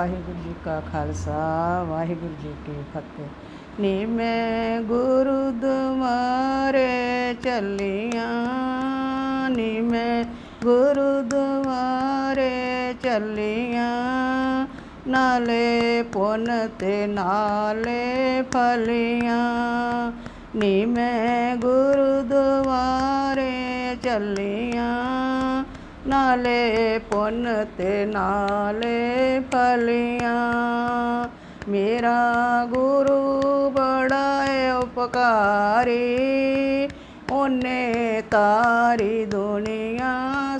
ਵਾਹਿਗੁਰੂ ਜੀ ਕਾ ਖਾਲਸਾ, ਵਾਹਿਗੁਰੂ ਜੀ ਕੀ ਫਤਿਹ। ਨੀ ਮੈਂ ਗੁਰਦੁਆਰੇ ਚੱਲੀਆਂ, ਨੀ ਮੈਂ ਗੁਰੂ ਦੁਆਰੇ ਚੱਲੀਆਂ। ਨਾਲੇ ਪੁੰਨ ਤੇ ਨਾਲੇ ਫਲੀਆਂ। ਨੀ ਮੈਂ ਗੁਰਦੁਆਰੇ ਚੱਲੀਆਂ। ਨਾਲੇ ਪੁੰਨ ਤੇ ਨਾਲੇ ਫਲੀਆਂ। ਮੇਰਾ ਗੁਰੂ ਬੜਾ ਏ ਉਪਕਾਰੀ, ਉਹਨੇ ਤਾਰੀ ਦੁਨੀਆ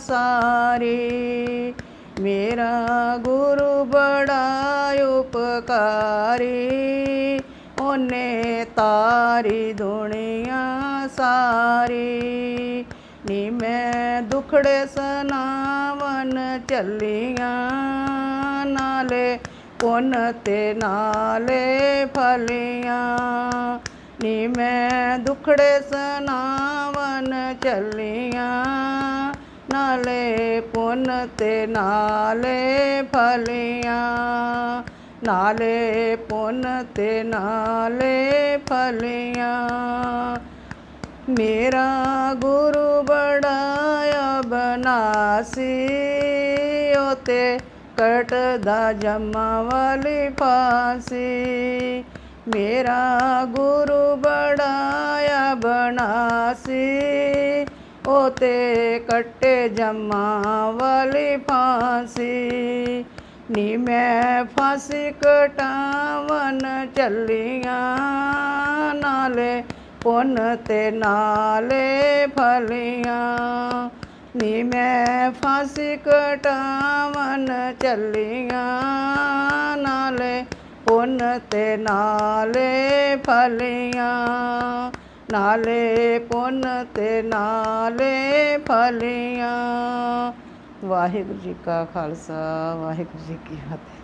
ਸਾਰੀ। ਮੇਰਾ ਗੁਰੂ ਬੜਾ ਉਪਕਾਰੀ, ਉਹਨੇ ਤਾਰੀ ਦੁਨੀਆ ਸਾਰੀ। ਨੀ ਮੈਂ ਦੁਖੜੇ ਸਨਾਵਨ ਚੱਲੀਆਂ ਨਾਲੇ ਪੁੰਨ ਤੇ ਨਾਲੇ ਫਲੀਆਂ। ਨੀ ਮੈਂ ਦੁਖੜੇ ਸਨਾਵਨ ਚੱਲੀਆਂ ਨਾਲੇ ਪੁੰਨ ਤੇ ਨਾਲੇ ਫਲੀਆਂ। ਨਾਲੇ ਪੁੰਨ ਤੇ ਨਾਲੇ ਫਲੀਆਂ। ਮੇਰਾ ਗੁਰੂ ਬੜਾ ਬਨਾਸੀ, ਉਤੇ ਕਟਦਾ ਜਮਾ ਵਾਲੀ ਫਾਸੀ। ਮੇਰਾ ਗੁਰੂ ਬੜਾ ਬਨਾਸੀ, ਉਤੇ ਕੱਟੇ ਜਮਾ ਵਾਲੀ ਫਾਸੀ। ਨੀ ਮੈਂ ਫਾਸੀ ਕਟਾਵਨ ਚੱਲੀਆਂ ਨਾਲੇ ਪੁੰਨ ਤੇ ਨਾਲੇ ਫਲੀਆਂ ਨੀ ਮੈਂ ਫਾਸੀ ਕਟਾਵਨ ਚੱਲੀਆਂ। ਨਾਲੇ ਪੁੰਨ ਤੇ ਨਾਲੇ ਫਲੀਆਂ, ਨਾਲੇ ਪੁੰਨ ਤੇ ਨਾਲੇ ਫਲੀਆਂ। ਵਾਹਿਗੁਰੂ ਜੀ ਕਾ ਖਾਲਸਾ, ਵਾਹਿਗੁਰੂ ਜੀ ਕੀ ਫਤਿਹ।